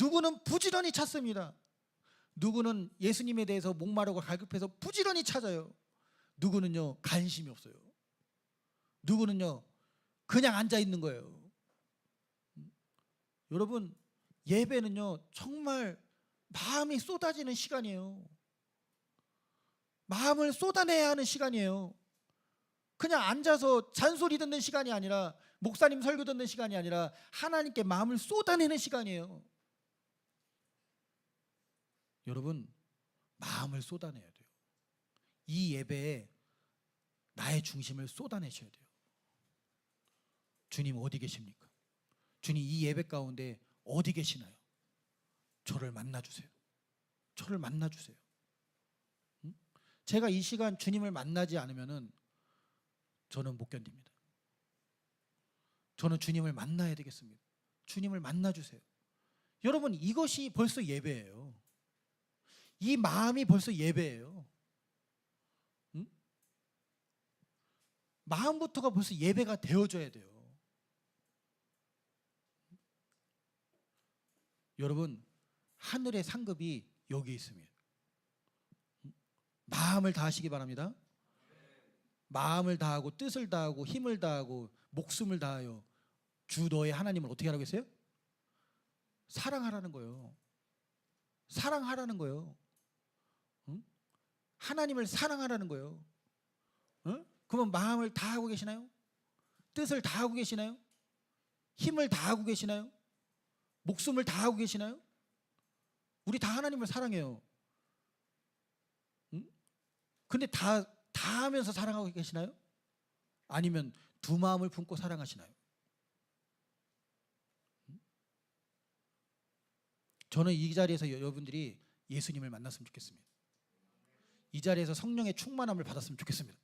누구는 부지런히 찾습니다. 누구는 예수님에 대해서 목마르고 갈급해서 부지런히 찾아요. 누구는요 관심이 없어요. 누구는요 그냥 앉아 있는 거예요. 음. 여러분 예배는요 정말 마음이 쏟아지는 시간이에요. 마음을 쏟아내야 하는 시간이에요. 그냥 앉아서 잔소리 듣는 시간이 아니라 목사님 설교 듣는 시간이 아니라 하나님께 마음을 쏟아내는 시간이에요. 여러분 마음을 쏟아내야 돼요. 이 예배에 나의 중심을 쏟아내셔야 돼요. 주님 어디 계십니까? 주님 이 예배 가운데 어디 계시나요? 저를 만나 주세요. 저를 만나 주세요. 응? 제가 이 시간 주님을 만나지 않으면은 저는 못 견딥니다. 저는 주님을 만나야 되겠습니다. 주님을 만나 주세요. 여러분 이것이 벌써 예배예요. 이 마음이 벌써 예배예요. 응? 마음부터가 벌써 예배가 되어져야 돼요. 여러분 하늘의 상급이 여기 있습니다. 응? 마음을 다하시기 바랍니다. 마음을 다하고 뜻을 다하고 힘을 다하고 목숨을 다하여 주 너의 하나님을 어떻게 하라고 했어요? 사랑하라는 거예요. 사랑하라는 거예요. 응? 하나님을 사랑하라는 거예요. 응? 그러면 마음을 다 하고 계시나요? 뜻을 다 하고 계시나요? 힘을 다 하고 계시나요? 목숨을 다 하고 계시나요? 우리 다 하나님을 사랑해요. 응? 근데 다, 다 하면서 사랑하고 계시나요? 아니면 두 마음을 품고 사랑하시나요? 응? 저는 이 자리에서 여러분들이 예수님을 만났으면 좋겠습니다. 이 자리에서 성령의 충만함을 받았으면 좋겠습니다.